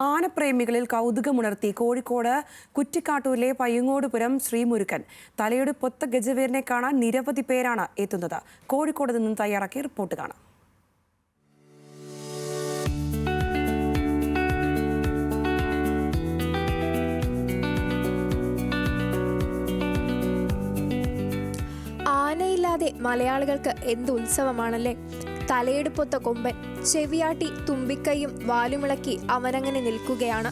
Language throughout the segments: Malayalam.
ആനപ്രേമികളിൽ കൗതുകമുണർത്തി കോഴിക്കോട് കുറ്റിക്കാട്ടൂരിലെ പയ്യങ്ങോടുപുരം ശ്രീമുരുക്കൻ തലയുടെ പൊത്ത ഗജവീരനെ കാണാൻ നിരവധി പേരാണ് എത്തുന്നത്. കോഴിക്കോട് നിന്നും തയ്യാറാക്കിയ റിപ്പോർട്ട് കാണാം. ആനയില്ലാതെ മലയാളികൾക്ക് എന്ത് ഉത്സവമാണല്ലേ? തലയെടുപ്പൊത്ത കൊമ്പൻ. ചെവിയാട്ടി തുമ്പിക്കൈയും വാലുമിളക്കി അവനങ്ങനെ നിൽക്കുകയാണ്.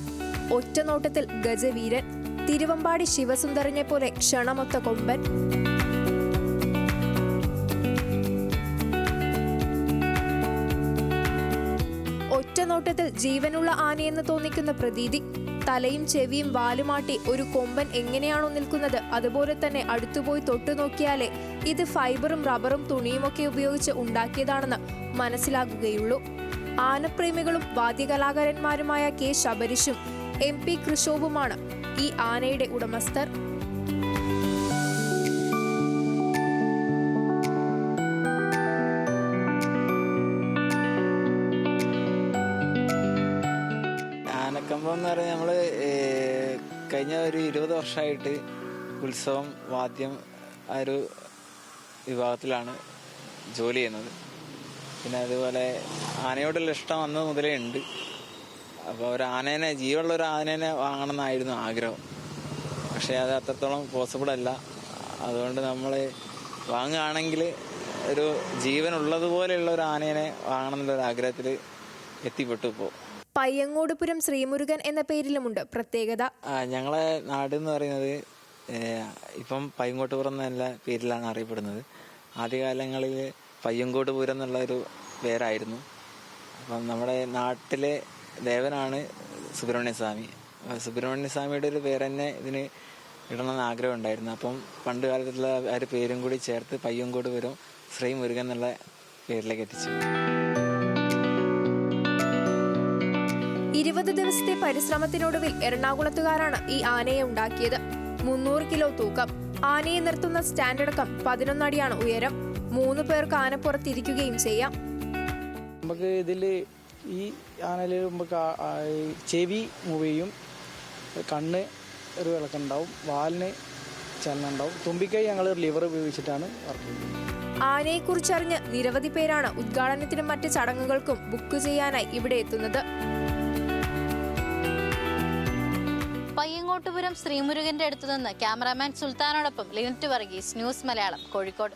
ഒറ്റനോട്ടത്തിൽ ഗജവീരൻ തിരുവമ്പാടി ശിവസുന്ദരനെ പോലെ ക്ഷണമൊത്ത കൊമ്പൻ. ഒറ്റനോട്ടത്തിൽ ജീവനുള്ള ആനയെന്ന് തോന്നിക്കുന്ന പ്രതീതി തലയും ചെവിയും വാലുമാട്ടി ഒരു കൊമ്പൻ എങ്ങനെയാണോ നിൽക്കുന്നത്? അതുപോലെ തന്നെ അടുത്തുപോയി തൊട്ടു നോക്കിയാലേ ഇത് ഫൈബറും റബ്ബറും തുണിയുമൊക്കെ ഉപയോഗിച്ച് ഉണ്ടാക്കിയതാണെന്ന് മനസ്സിലാകുകയുള്ളൂ. ആനപ്രേമികളും വാദ്യകലാകാരന്മാരുമായ കെ ശബരിഷും എം പി ഈ ആനയുടെ ഉടമസ്ഥർ. ആനക്കമ്പം എന്ന് പറഞ്ഞാൽ നമ്മൾ കഴിഞ്ഞ ഒരു ഇരുപത് വർഷമായിട്ട് ഉത്സവം വാദ്യം ആ ഒരു വിഭാഗത്തിലാണ് ജോലി ചെയ്യുന്നത്. പിന്നെ അതുപോലെ ആനയോടുള്ള ഇഷ്ടം അന്ന് മുതലേ ഉണ്ട്. അപ്പോൾ ഒരു ആനേനെ ജീവനുള്ള ഒരു ആനേനെ വാങ്ങണം എന്നായിരുന്നു ആഗ്രഹം. പക്ഷേ അത് അത്രത്തോളം പോസിബിൾ അല്ല അതുകൊണ്ട് നമ്മൾ വാങ്ങുകയാണെങ്കിൽ ഒരു ജീവനുള്ളതുപോലെയുള്ള ഒരു ആനേനെ വാങ്ങണം എന്നുള്ള ആഗ്രഹത്തിൽ എത്തിപ്പെട്ടു ഇപ്പോൾ പയ്യങ്ങോടുപുരം ശ്രീമുരുകൻ എന്ന പേരിലുമുണ്ട്. പ്രത്യേകത? ഞങ്ങളെ നാട് എന്ന് പറയുന്നത് ഇപ്പം പയ്യങ്കോട്ടുപുരം എന്നുള്ള പേരിലാണ് അറിയപ്പെടുന്നത്. ആദ്യകാലങ്ങളിൽ പയ്യങ്കോട്ടുപുരം എന്നുള്ള ഒരു പേരായിരുന്നു. അപ്പം നമ്മുടെ നാട്ടിലെ ദേവനാണ് സുബ്രഹ്മണ്യ സ്വാമി സുബ്രഹ്മണ്യ സ്വാമിയുടെ ഒരു പേര് തന്നെ ഇതിന് ഇടണമെന്ന് ആഗ്രഹം ഉണ്ടായിരുന്നു അപ്പം പണ്ട് കാലത്തുള്ള ആ ഒരു പേരും കൂടി ചേർത്ത് പയ്യങ്കോട്ടുപുരം ശ്രീ മുരുകൻ എന്നുള്ള പേരിലേക്ക് എത്തിച്ചു. ഇരുപത് ദിവസത്തെ പരിശ്രമത്തിനൊടുവിൽ എറണാകുളത്തുകാരാണ് ഈ ആനയെ ഉണ്ടാക്കിയത്. മുന്നൂറ് കിലോ തൂക്കം. ആനയെ നിർത്തുന്ന സ്റ്റാൻഡ് അടക്കം പതിനൊന്നടിയാണ് ഉയരം. മൂന്ന് പേർക്ക് ആനപ്പുറത്തിരിക്കുകയും ചെയ്യാം. നമുക്ക് ഇതിൽ ഈ ആനയിൽ നമുക്ക് ചെവി മൂവ് ചെയ്യും. കണ്ണ് ഒരു വിളക്കുണ്ടാവും വാലിന് ചലനം ഉണ്ടാവും. തുമ്പിക്കൈ ഞങ്ങൾ ലിവർ ഉപയോഗിച്ചിട്ടാണ് വർക്ക് ചെയ്യുന്നത്. ആനയെക്കുറിച്ചറിഞ്ഞ് നിരവധി പേരാണ് ഉദ്ഘാടനത്തിനും മറ്റ് ചടങ്ങുകൾക്കും ബുക്ക് ചെയ്യാനായി ഇവിടെ എത്തുന്നത്. പയ്യങ്ങോട്ടുപുരം ശ്രീമുരുകന്റെ അടുത്തുനിന്ന് ക്യാമറാമാൻ സുൽത്താനോടൊപ്പം ലിനറ്റ് വർഗീസ് ന്യൂസ് മലയാളം കോഴിക്കോട്.